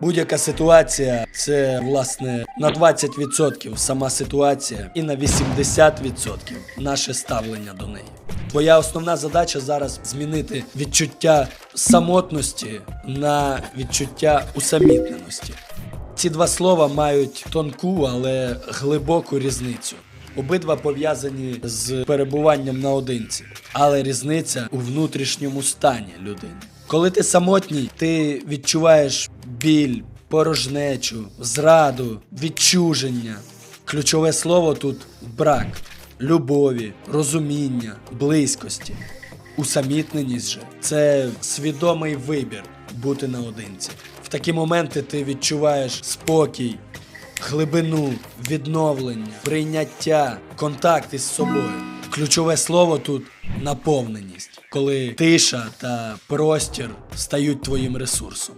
Будь-яка ситуація це власне на 20% сама ситуація, і на 80% наше ставлення до неї. Твоя основна задача зараз змінити відчуття самотності на відчуття усамітненості. Ці два слова мають тонку, але глибоку різницю. Обидва пов'язані з перебуванням наодинці, але різниця у внутрішньому стані людини. Коли ти самотній, ти відчуваєш біль, порожнечу, зраду, відчуження. Ключове слово тут брак любові, розуміння, близькості. Усамітненість же це свідомий вибір бути наодинці. В такі моменти ти відчуваєш спокій, глибину, відновлення, прийняття, контакт із собою. Ключове слово тут наповненість, коли тиша та простір стають твоїм ресурсом.